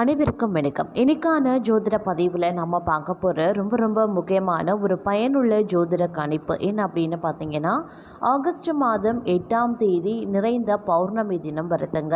அனைவருக்கும் வணக்கம். இன்னைக்கான ஜோதிட பதிவில் நம்ம பார்க்க போகிற ரொம்ப ரொம்ப முக்கியமான ஒரு பயனுள்ள ஜோதிட கணிப்பு என்ன அப்படின்னு பார்த்தீங்கன்னா ஆகஸ்ட் மாதம் எட்டாம் தேதி நிறைந்த பௌர்ணமி தினம் வருதுங்க.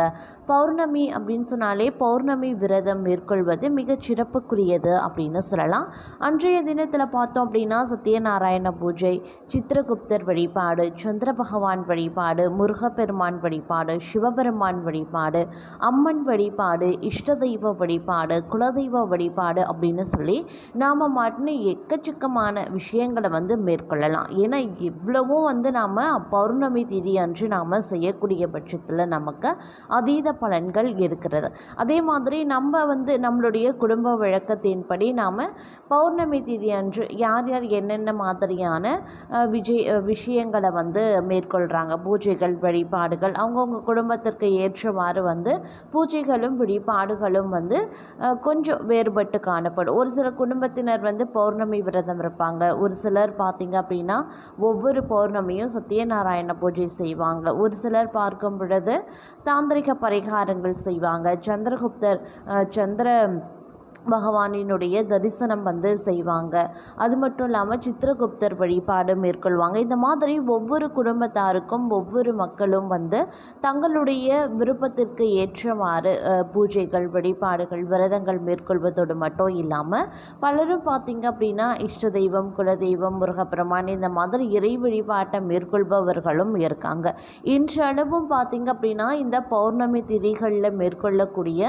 பௌர்ணமி அப்படின்னு சொன்னாலே பௌர்ணமி விரதம் மேற்கொள்வது மிகச் சிறப்புக்குரியது அப்படின்னு சொல்லலாம். அன்றைய தினத்தில் பார்த்தோம் அப்படின்னா சத்யநாராயண பூஜை சித்திரகுப்தர் வழிபாடு சந்திர பகவான் வழிபாடு முருகப்பெருமான் வழிபாடு சிவபெருமான் வழிபாடு அம்மன் வழிபாடு இஷ்ட தெய்வ வழிபாடு குலதெய்வ வழிபாடு அப்படின்னு சொல்லி நாம் மாட்டின எக்கச்சக்கமான விஷயங்களை வந்து மேற்கொள்ளலாம். ஏன்னா இவ்வளவும் வந்து நாம் பௌர்ணமி திதி அன்று நாம் செய்யக்கூடிய பட்சத்தில் நமக்கு அதீத பலன்கள் இருக்கிறது. அதே மாதிரி நம்ம வந்து நம்மளுடைய குடும்ப வழக்கத்தின்படி நாம் பௌர்ணமி திதி அன்று யார் யார் என்னென்ன மாதிரியான விஜய் விஷயங்களை வந்து மேற்கொள்கிறாங்க பூஜைகள் வழிபாடுகள் அவங்கவுங்க குடும்பத்திற்கு ஏற்றவாறு வந்து பூஜைகளும் வழிபாடுகளும் வந்து வந்து கொஞ்சம் வேறுபட்டு காணப்படும். ஒரு சில குடும்பத்தினர் வந்து பௌர்ணமி விரதம் இருப்பாங்க. ஒரு சிலர் பார்த்திங்க அப்படின்னா ஒவ்வொரு பௌர்ணமியும் சத்யநாராயண பூஜை செய்வாங்க. ஒரு சிலர் பார்க்கும் பொழுது தாந்திரிக பரிகாரங்கள் செய்வாங்க. சந்திரகுப்தர் சந்திர பகவானினுடைய தரிசனம் வந்து செய்வாங்க. அது மட்டும் இல்லாமல் சித்திரகுப்தர் வழிபாடு மேற்கொள்வாங்க. இந்த மாதிரி ஒவ்வொரு குடும்பத்தாருக்கும் ஒவ்வொரு மக்களும் வந்து தங்களுடைய விருப்பத்திற்கு ஏற்றவாறு பூஜைகள் வழிபாடுகள் விரதங்கள் மேற்கொள்வதோடு மட்டும் இல்லாமல் பலரும் பார்த்தீங்க அப்படின்னா இஷ்ட தெய்வம் குலதெய்வம் முருகப்பெருமான் இந்த மாதிரி இறை வழிபாட்டை மேற்கொள்பவர்களும் இருக்காங்க. இன்றளவும் பார்த்தீங்க அப்படின்னா இந்த பௌர்ணமி திதிகளில் மேற்கொள்ளக்கூடிய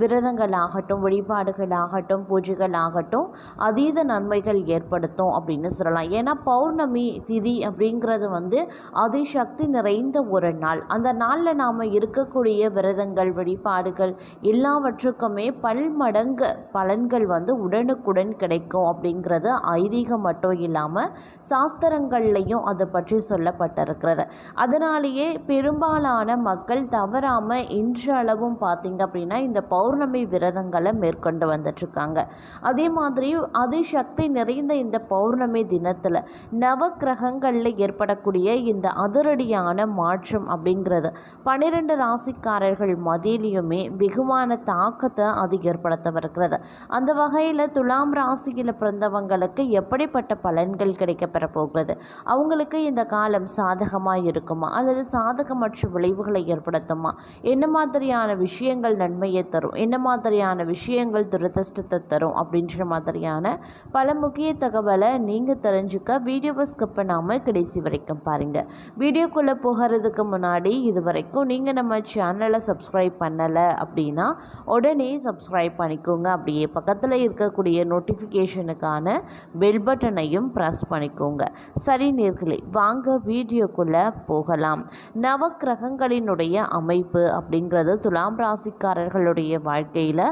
விரதங்கள் ஆகட்டும் வழிபாடு வழிபாடுகளாகட்டும் பூஜைகளாகட்டும் அதீத நன்மைகள் ஏற்படுத்தும் அப்படின்னு சொல்லலாம். ஏன்னா பௌர்ணமி திதி அப்படிங்கிறது வந்து அதிசக்தி நிறைந்த ஒரு நாள். அந்த நாளில் நாம் இருக்கக்கூடிய விரதங்கள் வழிபாடுகள் எல்லாவற்றுக்குமே பல்மடங்கு பலன்கள் வந்து உடனுக்குடன் கிடைக்கும் அப்படிங்கிறது ஐதீகம் மட்டும் இல்லாமல் சாஸ்திரங்கள்லையும் அதை பற்றி சொல்லப்பட்டிருக்கிறது. அதனாலேயே பெரும்பாலான மக்கள் தவறாமல் இன்றளவும் பார்த்தீங்க அப்படின்னா இந்த பௌர்ணமி விரதங்களை கொண்டு வந்துட்டுருக்காங்க அதே மாதிரி அதிசக்தி நிறைந்த இந்த பௌர்ணமி தினத்தில் நவக்கிரகங்களில் ஏற்படக்கூடிய இந்த அதிரடியான மாற்றம் அப்படிங்கிறது பன்னிரெண்டு ராசிக்காரர்கள் மதியிலையுமே வெகுவான தாக்கத்தை அது ஏற்படுத்தவிருக்கிறது. அந்த வகையில் துலாம் ராசியில் பிறந்தவங்களுக்கு எப்படிப்பட்ட பலன்கள் கிடைக்கப்பெற போகிறது அவங்களுக்கு இந்த காலம் சாதகமாக இருக்குமா? அல்லது சாதகமற்ற விளைவுகளை ஏற்படுத்துமா? என்ன மாதிரியான விஷயங்கள் நன்மையை தரும்? என்ன மாதிரியான விஷயங்கள் துரதிர்ஷ்டத்தை தரும் அப்படின்ற மாதிரியான பல முக்கிய தகவலை நீங்கள் தெரிஞ்சுக்க வீடியோவை ஸ்கிப் பண்ணாமல் கடைசி வரைக்கும் பாருங்கள் வீடியோக்குள்ளே போகிறதுக்கு முன்னாடி இது வரைக்கும் நீங்கள் நம்ம சேனலை சப்ஸ்கிரைப் பண்ணலை அப்படின்னா உடனே சப்ஸ்கிரைப் பண்ணிக்கோங்க. அப்படியே பக்கத்தில் இருக்கக்கூடிய நோட்டிஃபிகேஷனுக்கான பெல் பட்டனையும் ப்ரெஸ் பண்ணிக்கோங்க. சரி நேர்களே வாங்க வீடியோக்குள்ளே போகலாம். நவக்கிரகங்களினுடைய அமைப்பு அப்படிங்கிறது துலாம் ராசிக்காரர்களுடைய வாழ்க்கையில்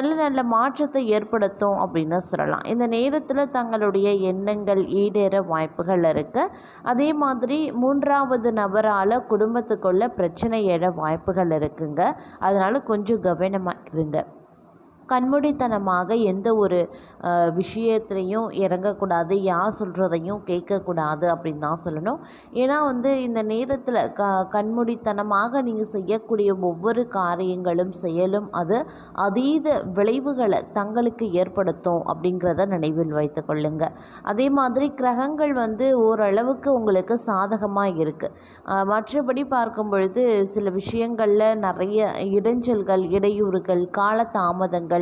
நல்ல நல்ல மாற்றத்தை ஏற்படுத்தும் அப்படின்னு சொல்லலாம். இந்த நேரத்தில் தங்களுடைய எண்ணங்கள் ஈடேற வாய்ப்புகள் இருக்கு. அதே மாதிரி மூன்றாவது நபரால் குடும்பத்துக்குள்ள பிரச்சனை எழ வாய்ப்புகள் இருக்குங்க. அதனால் கொஞ்சம் கவனமாக இருங்க. கண்மூடித்தனமாக எந்த ஒரு அஹ், இறங்கக்கூடாது யார் சொல்கிறதையும் கேட்கக்கூடாது அப்படின்னு தான் சொல்லணும். ஏன்னா வந்து இந்த நேரத்தில் க கண்மூடித்தனமாக நீங்கள் செய்யக்கூடிய ஒவ்வொரு காரியங்களும் செயலும் அது அதீத விளைவுகளை தங்களுக்கு ஏற்படுத்தும் அப்படிங்கிறத நினைவில் வைத்து கொள்ளுங்க. அதே மாதிரி கிரகங்கள் வந்து ஓரளவுக்கு உங்களுக்கு சாதகமாக இருக்குது மற்றபடி பார்க்கும் பொழுது சில விஷயங்களில் நிறைய இடைஞ்சல்கள் இடையூறுகள் காலதாமதங்கள்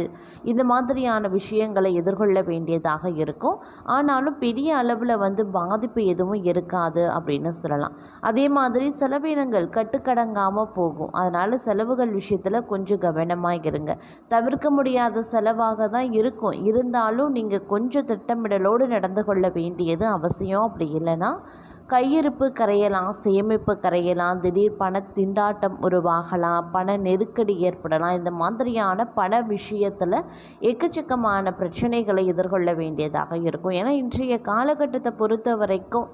இந்த மாதிரியான விஷயங்களை எதிர்கொள்ள வேண்டியதாக இருக்கும். ஆனாலும் பெரிய அளவில் வந்து பாதிப்பு எதுவும் இருக்காது அப்படின்னு சொல்லலாம். அதே மாதிரி செலவினங்கள் கட்டுக்கடங்காமல் போகும். அதனால் செலவுகள் விஷயத்தில் கொஞ்சம் கவனமாக இருங்க. தவிர்க்க முடியாத செலவாக தான் இருக்கும். இருந்தாலும் நீங்கள் கொஞ்சம் திட்டமிடலோடு நடந்து கொள்ள வேண்டியது அவசியம். அப்படி இல்லைன்னா கையிருப்பு கரையலாம் சேமிப்பு கரையலாம் திடீர் பண திண்டாட்டம் உருவாகலாம் பண நெருக்கடி ஏற்படலாம். இந்த மாதிரியான பண விஷயத்தில் எக்கச்சக்கமான பிரச்சனைகளை எதிர்கொள்ள வேண்டியதாக இருக்கும். ஏன்னா இன்றைய காலகட்டத்தை பொறுத்த வரைக்கும்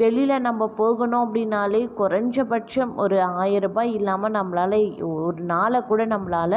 வெளியில் நம்ம போகணும் அப்படின்னாலே குறைஞ்சபட்சம் ஒரு ஆயிரம் ரூபாய் இல்லாமல் நம்மளால் ஒரு நாளை கூட நம்மளால்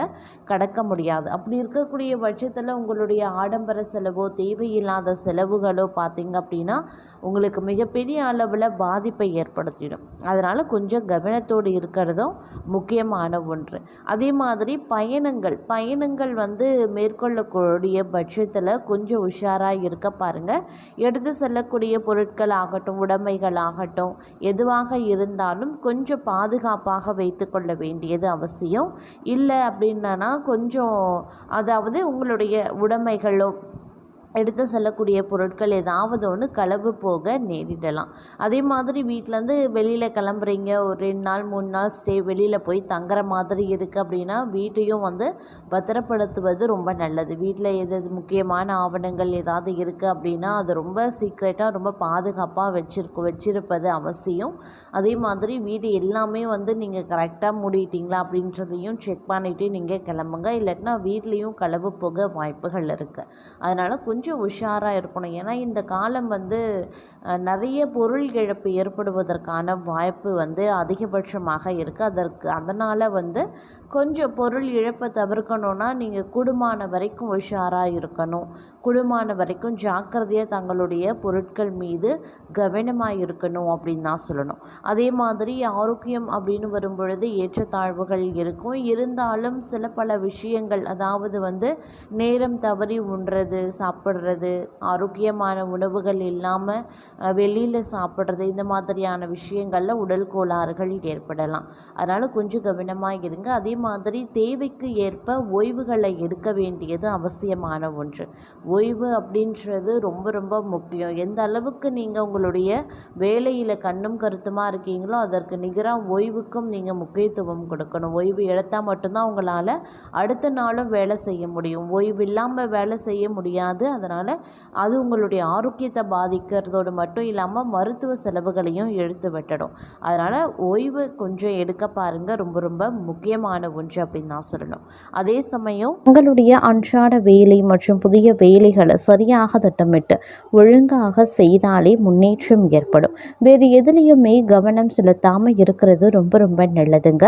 கடக்க முடியாது. அப்படி இருக்கக்கூடிய பட்சத்தில் உங்களுடைய ஆடம்பர செலவோ தேவையில்லாத செலவுகளோ பார்த்திங்க அப்படின்னா உங்களுக்கு மிகப்பெரிய அளவில் பாதிப்பை ஏற்படுத்திடும். அதனால் கொஞ்சம் கவனத்தோடு இருக்கிறதும் முக்கியமான ஒன்று. அதே மாதிரி பயணங்கள் பயணங்கள் வந்து மேற்கொள்ளக்கூடிய பட்சத்தில் கொஞ்சம் உஷாராக இருக்க பாருங்கள் எடுத்து செல்லக்கூடிய பொருட்கள் ஆகட்டும் உடம்பு ஆகட்டும் எதுவாக இருந்தாலும் கொஞ்சம் பாதுகாப்பாக வைத்துக்கொள்ள வேண்டியது அவசியம். இல்லை அப்படின்னா கொஞ்சம் அதாவது உங்களுடைய உடைமைகளோ எடுத்து செல்லக்கூடிய பொருட்கள் ஏதாவது ஒன்று களவு போக நேரிடலாம். அதே மாதிரி வீட்டிலேருந்து வெளியில் கிளம்புறீங்க. ஒரு ரெண்டு நாள் மூணு நாள் ஸ்டே வெளியில் போய் தங்குற மாதிரி இருக்குது அப்படின்னா வீட்டையும் வந்து பத்திரப்படுத்துவது ரொம்ப நல்லது. வீட்டில் எது எது முக்கியமான ஆவணங்கள் ஏதாவது இருக்குது அப்படின்னா அது ரொம்ப சீக்ரெட்டாக ரொம்ப பாதுகாப்பாக வச்சிருக்க வச்சிருப்பது அவசியம். அதே மாதிரி வீடு எல்லாமே வந்து நீங்கள் கரெக்டாக மூடிட்டீங்களா அப்படின்றதையும் செக் பண்ணிவிட்டு நீங்கள் கிளம்புங்க. இல்லாட்டினா வீட்லேயும் களவு போக வாய்ப்புகள் இருக்குது அதனால் கொஞ்சம் கொஞ்சம் உஷாராக இருக்கணும். ஏன்னா இந்த காலம் வந்து நிறைய பொருள் இழப்பு ஏற்படுவதற்கான வாய்ப்பு வந்து அதிகபட்சமாக இருக்குது அதற்கு அதனால் வந்து கொஞ்சம் பொருள் இழப்பை தவிர்க்கணுன்னா நீங்கள் கூடுமான வரைக்கும் உஷாராக இருக்கணும். கூடுமான வரைக்கும் ஜாக்கிரதையாக தங்களுடைய பொருட்கள் மீது கவனமாக இருக்கணும் அப்படின்னு தான் சொல்லணும். அதே மாதிரி ஆரோக்கியம் அப்படின்னு வரும்பொழுது ஏற்றத்தாழ்வுகள் இருக்கும். இருந்தாலும் சில பல விஷயங்கள் அதாவது வந்து நேரம் தவறி உண்றது சாப்பிட்றது ஆரோக்கியமான உணவுகள் இல்லாமல் வெளியில் சாப்பிட்றது இந்த மாதிரியான விஷயங்களில் உடல் கோளாறுகள் ஏற்படலாம். அதனால் கொஞ்சம் கவனமாக இருங்க அதே மாதிரி தேவைக்கு ஏற்ப ஓய்வுகளை எடுக்க வேண்டியது அவசியமான ஒன்று. ஓய்வு அப்படின்றது ரொம்ப ரொம்ப முக்கியம். எந்த அளவுக்கு நீங்கள் உங்களுடைய வேலையில் கண்ணும் கருத்துமாக இருக்கீங்களோ அதற்கு நிகராக ஓய்வுக்கும் நீங்கள் முக்கியத்துவம் கொடுக்கணும். ஓய்வு எடுத்தால் மட்டும்தான் உங்களால் அடுத்த நாளும் வேலை செய்ய முடியும். ஓய்வு இல்லாமல் வேலை செய்ய முடியாது. அதனால் அது உங்களுடைய ஆரோக்கியத்தை பாதிக்கிறதோடு மட்டும் இல்லாமல் மருத்துவ செலவுகளையும் எடுத்து விட்டுடும். அதனால் ஓய்வு கொஞ்சம் எடுக்க பாருங்கள் ரொம்ப ரொம்ப முக்கியமான ஒன்று அப்படின்னு நான் சொல்லணும். அதே சமயம் உங்களுடைய அன்றாட வேலை மற்றும் புதிய வேலை வேலைகளை சரியாக திட்டமிட்டு ஒழுங்காக செய்தாலே முன்னேற்றம் ஏற்படும். வேறு எதுலேயுமே கவனம் செலுத்தாமல் இருக்கிறது ரொம்ப ரொம்ப நல்லதுங்க.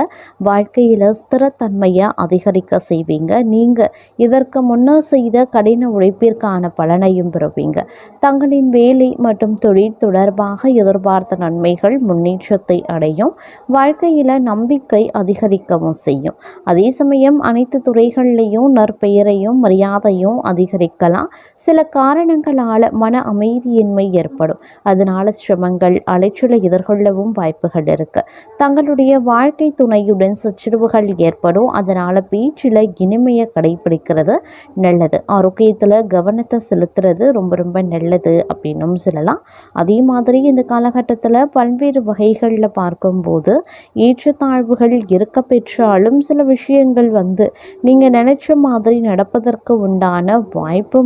வாழ்க்கையில் ஸ்திரத்தன்மையை அதிகரிக்க செய்வீங்க. நீங்கள் இதற்கு முன்னர் செய்த கடின உழைப்பிற்கான பலனையும் பெறுவீங்க. தங்களின் வேலை மற்றும் தொழில் தொடர்பாக எதிர்பார்த்த நன்மைகள் முன்னேற்றத்தை அடையும். வாழ்க்கையில் நம்பிக்கை அதிகரிக்கவும் செய்யும். அதே சமயம் அனைத்து துறைகள்லையும் நற்பெயரையும் மரியாதையும் அதிகரிக்கலாம். சில காரணங்களால் மன அமைதியின்மை ஏற்படும். அதனால் சிரமங்கள் அலைச்சலை எதிர்கொள்ளவும் வாய்ப்புகள் இருக்குது தங்களுடைய வாழ்க்கை துணையுடன் சச்சரவுகள் ஏற்படும். அதனால் பேச்சில் இனிமையை கடைபிடிக்கிறது நல்லது. ஆரோக்கியத்தில் கவனத்தை செலுத்துறது ரொம்ப ரொம்ப நல்லது அப்படின்னும் சொல்லலாம். அதே மாதிரி இந்த காலகட்டத்தில் பல்வேறு வகைகளில் பார்க்கும்போது ஏற்றத்தாழ்வுகள் இருக்க பெற்றாலும் சில விஷயங்கள் வந்து நீங்கள் நினச்ச மாதிரி நடப்பதற்கு உண்டான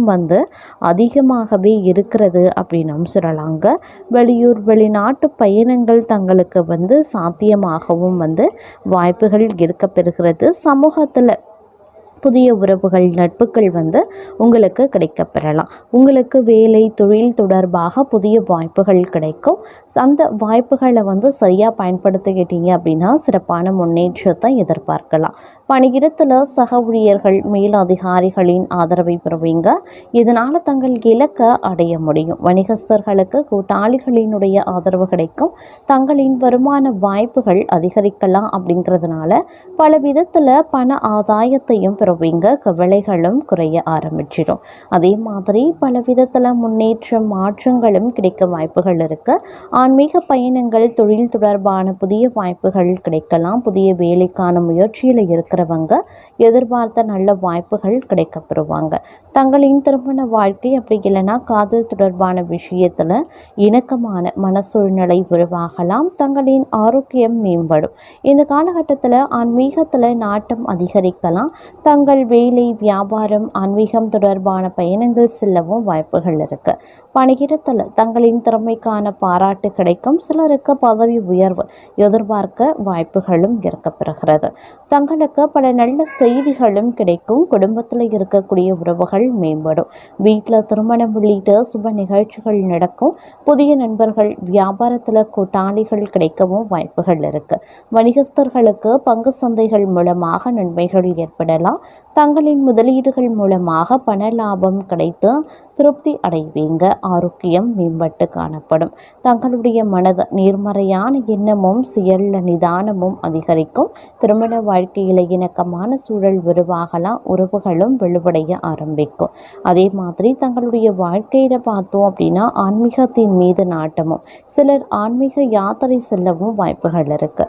வந்து அதிகமாகவே இருக்கிறது அப்படின்னும் சொல்லலாங்க. வெளியூர் வெளிநாட்டு பயணங்கள் தங்களுக்கு வந்து சாத்தியமாகவும் வந்து வாய்ப்புகள் இருக்க பெறுகிறது சமூகத்தில் புதிய உறவுகள் நட்புகள் வந்து உங்களுக்கு கிடைக்கப் பெறலாம் உங்களுக்கு வேலை தொழில் தொடர்பாக புதிய வாய்ப்புகள் கிடைக்கும். அந்த வாய்ப்புகளை வந்து சரியாக பயன்படுத்திக்கிட்டீங்க அப்படின்னா சிறப்பான முன்னேற்றத்தை எதிர்பார்க்கலாம். பணியிடத்தில் சக ஊழியர்கள் மேலதிகாரிகளின் ஆதரவை பெறுவீங்க. இதனால் தங்கள் இலக்கை அடைய முடியும். வணிகஸ்தர்களுக்கு கூட்டாளிகளினுடைய ஆதரவு கிடைக்கும். தங்களின் வருமான வாய்ப்புகள் அதிகரிக்கலாம் அப்படிங்கிறதுனால பல விதத்தில் பண ஆதாயத்தையும் பெறுவீங்க கவலைகளும் குறைய ஆரம்பிச்சிடும். அதே மாதிரி பல விதத்தில் முன்னேற்றம் மாற்றங்களும் கிடைக்க வாய்ப்புகள் இருக்கு. ஆன்மீக பயணங்கள் தொழில் தொடர்பான புதிய வாய்ப்புகள் கிடைக்கலாம். புதிய வேலைக்கான முயற்சியில் இருக்கிறவங்க எதிர்பார்த்த நல்ல வாய்ப்புகள் கிடைக்கப்பெறுவாங்க தங்களின் திருமண வாழ்க்கை அப்படி இல்லைன்னா காதல் தொடர்பான விஷயத்தில் இணக்கமான மன சூழ்நிலை உருவாகலாம். தங்களின் ஆரோக்கியம் மேம்படும். இந்த காலகட்டத்தில் ஆன்மீகத்தில் நாட்டம் அதிகரிக்கலாம். தங்கள் தங்கள் வேலை வியாபாரம் ஆன்மீகம் தொடர்பான பயணங்கள் செல்லவும் வாய்ப்புகள் இருக்கு. பணியிடத்தில் தங்களின் திறமைக்கான பாராட்டு கிடைக்கும். சிலருக்கு பதவி உயர்வு எதிர்பார்க்க வாய்ப்புகளும் இருக்கப்பெறுகிறது. தங்களுக்கு பல நல்ல செய்திகளும் கிடைக்கும். குடும்பத்தில் இருக்கக்கூடிய உறவுகள் மேம்படும். வீட்டில் திருமணம் உள்ளிட்ட சுப நிகழ்ச்சிகள் நடக்கும். புதிய நண்பர்கள் வியாபாரத்தில் கூட்டாளிகள் கிடைக்கவும் வாய்ப்புகள் இருக்கு. வணிகஸ்தர்களுக்கு பங்கு சந்தைகள் மூலமாக நன்மைகள் ஏற்படலாம். தங்களின் முதலீடுகள் மூலமாக பண லாபம் கிடைத்து திருப்தி அடைவீங்க. ஆரோக்கியம் மேம்பட்டு காணப்படும். தங்களுடைய மனது நேர்மறையான எண்ணமும் செயல்ல நிதானமும் அதிகரிக்கும். திருமண வாழ்க்கையில இணக்கமான சூழல் உருவாகலாம் உறவுகளும் வலுவடைய ஆரம்பிக்கும். அதே மாதிரி தங்களுடைய வாழ்க்கையில பார்த்தோம் அப்படின்னா ஆன்மீகத்தின் மீது நாட்டமும் சிலர் ஆன்மீக யாத்திரை செல்லவும் வாய்ப்புகள் இருக்கு.